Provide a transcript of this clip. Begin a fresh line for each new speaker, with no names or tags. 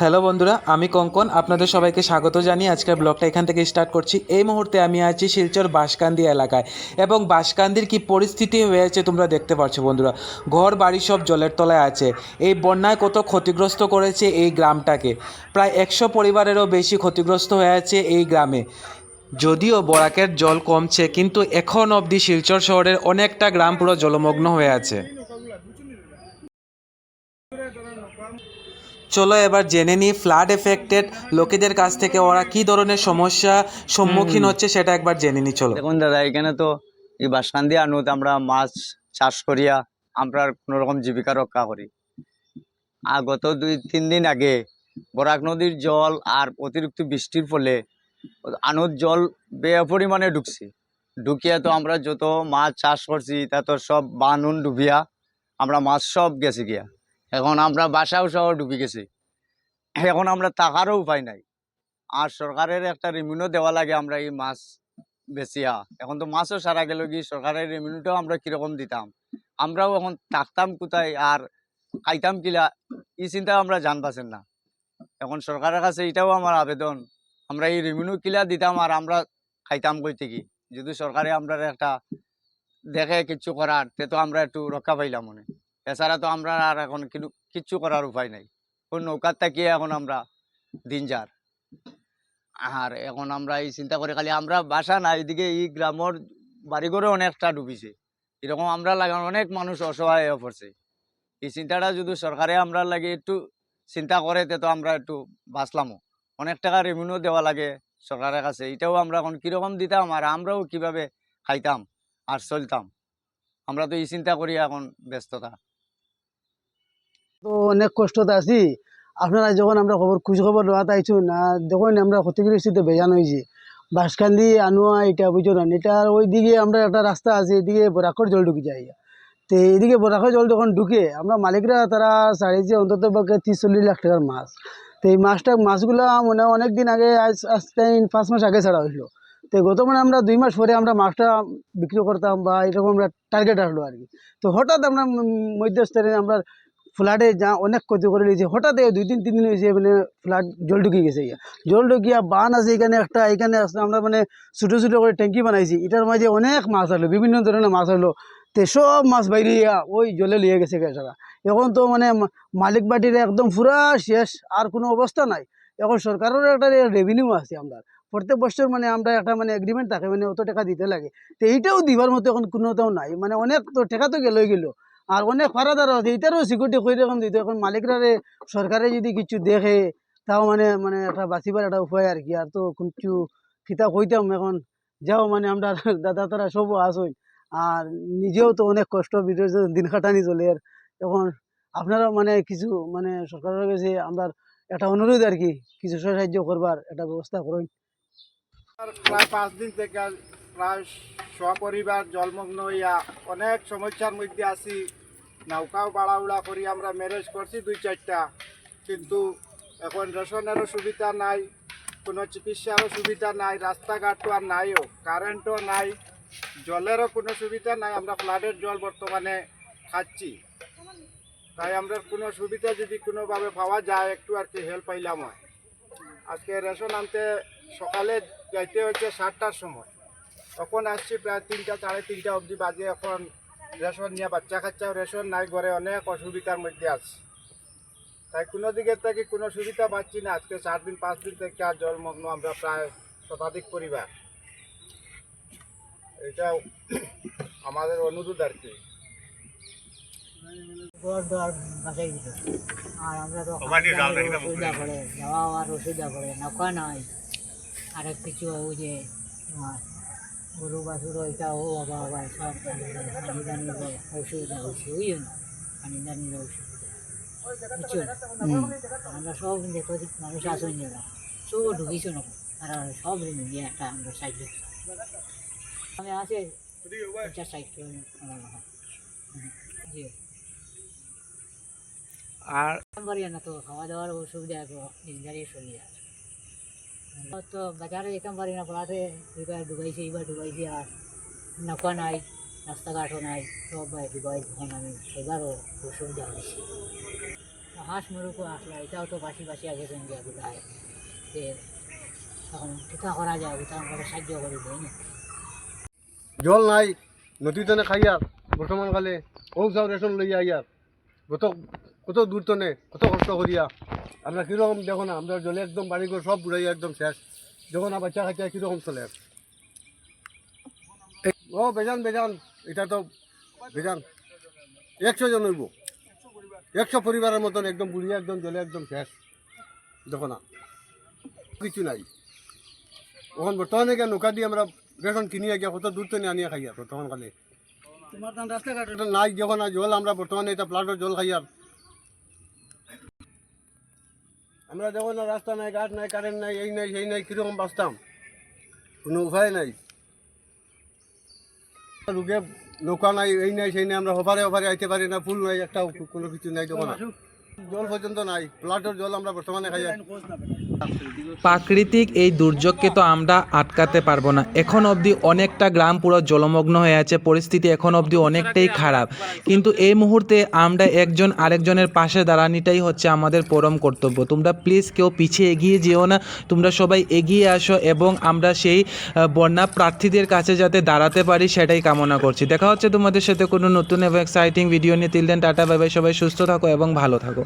Hello বন্ধুরা, আমি কঙ্কন, আপনাদের সবাইকে স্বাগত জানিয়ে আজকের ব্লগটা এখান থেকে স্টার্ট করছি। এই মুহূর্তে আমি আছি শিলচর বাসকান্দি এলাকায় এবং বাসকান্দির কি পরিস্থিতি হয়েছে তোমরা দেখতে পাচ্ছ বন্ধুরা। ঘর, বাড়ি সব জলের তলায় আছে। এই বন্যায় কত ক্ষতিগ্রস্ত করেছে এই গ্রামটাকে। প্রায় একশো পরিবারেরও বেশি ক্ষতিগ্রস্ত হয়ে আছে এই গ্রামে। যদিও বরাকের জল কমছে, কিন্তু এখন অবধি শিলচর শহরের অনেকটা গ্রাম পুরো জলমগ্ন হয়ে আছে। চলো এবার জেনে নিই ফ্লাড এফেক্টেড লোকেদের কাছ থেকে ওরা কি ধরনের সমস্যা সম্মুখীন হচ্ছে সেটা একবার জেনে নিই চলো।
দেখুন দাদা এখানে তো এই বাসকান্দি আনুত আমরা মাছ চাষ করিয়া আমরা কোন রকম জীবিকা রক্ষা করি। আর গত দুই তিন দিন আগে বরাক নদীর জল আর অতিরিক্ত বৃষ্টির ফলে আনুত জল বে পরিমাণে ঢুকছে। ঢুকিয়া তো আমরা যত মাছ চাষ করছি তা তো সব বানুন ডুবিয়া আমরা মাছ সব গেছে গিয়া। এখন আমরা বাসাও সহ ডুবে গেছে। এখন আমরা টাকারও উপায় নাই। আর সরকারের একটা রিমিউনও দেওয়া লাগে আমরা এই মাছ বেচিয়া। এখন তো মাছও সারা গেল কি সরকারের রেভিনিউটাও আমরা কীরকম দিতাম? আমরাও এখন থাকতাম কোথায় আর খাইতাম কিলা, এই চিন্তা আমরা জান পাচ্ছেন না। এখন সরকারের কাছে এটাও আমার আবেদন, আমরা এই রেভিনিউ কিলা দিতাম আর আমরা খাইতাম কই থেকে যদি সরকারে আমরা একটা দেখে কিচ্ছু করার, তে তো আমরা একটু রক্ষা পাইলাম মনে। এছাড়া তো আমরা আর এখন কিন্তু কিচ্ছু করার উপায় নাই। ওই নৌকার তাকিয়ে এখন আমরা দিন যার। আর এখন আমরা এই চিন্তা করে খালি আমরা বাসা না, এদিকে এই গ্রামের বাড়িঘরে অনেকটা ডুবিছে। এরকম আমরা লাগান অনেক মানুষ অসহায় হয়ে পড়ছে। এই চিন্তাটা যদি সরকারে আমরা লাগে একটু চিন্তা করে, তে তো আমরা একটু বাঁচলামও। অনেক টাকা রেভিনিউ দেওয়া লাগে সরকারের কাছে। এটাও আমরা এখন কীরকম দিতাম আর আমরাও কীভাবে খাইতাম আর চলতাম। আমরা তো এই চিন্তা করি এখন ব্যস্ততা।
তো অনেক কষ্টতে আছি। আপনারা যখন আমরা খবর খোঁজ খবর আইছো না যখন আমরা ক্ষতিগ্রস্ত বেজান হয়েছি বাসকান্দি আনোয়া, এটা বুঝো না, এটা ওই দিকে আমরা একটা রাস্তা আছে, এদিকে বরাকর জল ঢুকে যায়। তো এদিকে বরাকর জল যখন ঢুকে, আমরা মালিকরা তারা ছাড়িয়েছে অন্তত পক্ষে তিরিশ চল্লিশ লাখ টাকার মাছ। তো এই মাছটা, মাছগুলো মনে অনেক দিন আগে, আজ আজ পাঁচ মাস আগে ছাড়া হইল। তো গত মানে আমরা দুই মাস পরে আমরা মাছটা বিক্রি করতাম বা এরকম আমরা টার্গেট আসলো আর কি তো হঠাৎ আমরা মধ্যস্থলে আমরা ফ্লাডে যা অনেক ক্ষতি করে নিয়েছে। হঠাৎ দুই দিন, তিন দিন হয়েছে মানে ফ্লাড জল ঢুকে গেছে ইয়া জল ঢুকিয়া বান আছে এখানে একটা, এখানে আছে আমরা মানে ছোটো ছোটো করে ট্যাঙ্কি বানাইছি। এটার মাঝে অনেক মাছ হলো বিভিন্ন ধরনের মাছ হলো তে সব মাছ বাইরে ওই জলে লিয়ে গেছে গেছারা এখন তো মানে মালিক বাটির একদম পুরা শেষ, আর কোনো অবস্থা নাই। এখন সরকারের একটা রেভিনিউ আছে আমরা প্রত্যেক বছর মানে আমরা একটা মানে এগ্রিমেন্ট থাকে মানে অত টাকা দিতে লাগে। তো এইটাও দিবার মতো এখন কোনোটাও নাই। মানে অনেক তো টাকা তো গেলই গেল। আর অনেক ফারাদার আছে, এটারও সিকিউরিটি কই রকম দিত এখন মালিকরা সরকারে যদি কিছু দেখে, তাও মানে মানে একটা বাঁচিবার একটা উপায় আর কি। আর তো কিছু খিতা কইতাম এখন, যাও মানে আমরা দাদা তারা সবও আসই আর নিজেও তো অনেক কষ্ট ভিতরে দিন খাটানি চলে। আর এখন আপনারা মানে কিছু মানে সরকারের কাছে আমরা একটা অনুরোধ আর কি, কিছু সাহায্য করবার একটা ব্যবস্থা করুন।
প্রায় পাঁচ দিন থেকে প্রায় সপরিবার জলমগ্ন হইয়া অনেক সমস্যার মধ্যে আছি। নৌকাও বাড়াউড়া করি, আমরা ম্যারেজ করছি দুই চারটা। কিন্তু এখন রেশনেরও সুবিধা নাই, কোনো চিকিৎসারও সুবিধা নাই, রাস্তাঘাটও আর নাইও, কারেন্টও নাই, জলেরও কোনো সুবিধা নাই, আমরা ফ্লাডের জল বর্তমানে খাচ্ছি। তাই আমরা কোনো সুবিধা যদি কোনোভাবে পাওয়া যায়, একটু আর কি হেল্প পাইলাম হয়। আজকে রেশন আনতে সকালে যাইতে হচ্ছে সাতটার সময়। তখন আসছি প্রায় তিনটা, সাড়ে তিনটা অবধি বাজে এখন রেশন নিয়ে বাচ্চা কাচ্চাও রেশন নাই ঘরে অনেক অসুবিধার মধ্যে আছে। তাই কোনো দিকে থেকে কোনো সুবিধা পাচ্ছি না। আজকে চার দিন পাঁচ দিন থেকে আর জলমগ্ন আমরা প্রায় শতাধিক পরিবার। এটাও আমাদের অনুরোধ আর কি।
আর আমরা তো অসুবিধা করে যাওয়া আর অসুবিধা করে নৌকা নাই আর কিছু ওই যে গরু বাছুর ওইটা ও বাবা বাবা সব পানি দানির অসুবিধা হচ্ছে ওই জন্য পানি দানির অসুবিধা। বুঝছ? আমরা সব যত মানুষ আসুন যারা সব ঢুকিছো না? আর সব নিয়ে একটা আমরা সাইড আমি আছে পঞ্চাশ সাইড জি।
আর
না তো খাওয়া দাওয়ার অসুবিধা তো দিনদারি চলে যাচ্ছে। তো যেতাম পারি না ফ্লাটে এবার ডুবাইছে এবার ডুবাইছে আর নৌকা নাই, রাস্তাঘাটও নাই, সব ডুবাই তখন আমি, এবারও অসুবিধা হয়েছে। হাঁস মুরুকও আসলা, এটাও তো বাসি বাসি আগে সঙ্গে কোথায়? যে এখন কোথা করা যায়, কোথা আমরা সাহায্য করি দেয় না?
জল নাই, নদীতে খাইয়ার, বর্তমান কালে ও চাও রেশন লইয়া ইয়ার কত কত দূর তনে কত কষ্ট করিয়া। আমরা কীরকম দেখো না আমরা জলে একদম বাড়ি ঘর সব বুড়াইয়া একদম শেষ। যখন না বাচ্চা খাইয়া কীরকম চলে? ও বেজান বেজান এটা তো বেজান। একশো জন হইব। একশো পরিবারের মতন একদম বুড়িয়া একদম জলে একদম শেষ। দেখো না কিছু নাই। ওখান বর্তমানে গিয়ে নৌকা দিয়ে আমরা রেশন কিনিয়ে গিয়ে কত দূর থেকে আনিয়া খাইয়া তখন কালে। নাই যখন জল আমরা বর্তমানে এটা প্লাটের জল খাইয়ার আমরা যখন না রাস্তা নাই গাছ নাই কারেন্ট নাই এই নাই সেই নাই কীরকম বাঁচতাম? কোনো উপায় নাই। রুগে নৌকা নাই এই নাই সেই নাই আমরা হফারে হফারে আইতে পারি না ফুল নাই একটা কোনো কিছু নাই আর। জল পর্যন্ত নাই প্লাটের জল আমরা বর্তমানে খাইয়া
প্রাকৃতিক এই দুর্যোগকে তো আমরা আটকাতে পারব না। এখন অবধি অনেকটা গ্রাম পুরো জলমগ্ন হয়ে আছে, পরিস্থিতি এখন অবধি অনেকটাই খারাপ। কিন্তু এই মুহূর্তে আমরা একজন আরেকজনের পাশে দাঁড়ানিটাই হচ্ছে আমাদের পরম কর্তব্য। তোমরা প্লিজ কেউ পিছিয়ে এগিয়ে যেও না, তোমরা সবাই এগিয়ে আসো এবং আমরা সেই বন্যা প্রার্থীদের কাছে যাতে দাঁড়াতে পারি সেটাই কামনা করছি। দেখা হচ্ছে তোমাদের সাথে কোনো নতুন এবং এক্সাইটিং ভিডিও নিয়ে। তিল দেন টাটা বাই সবাই সুস্থ থাকো এবং ভালো থাকো।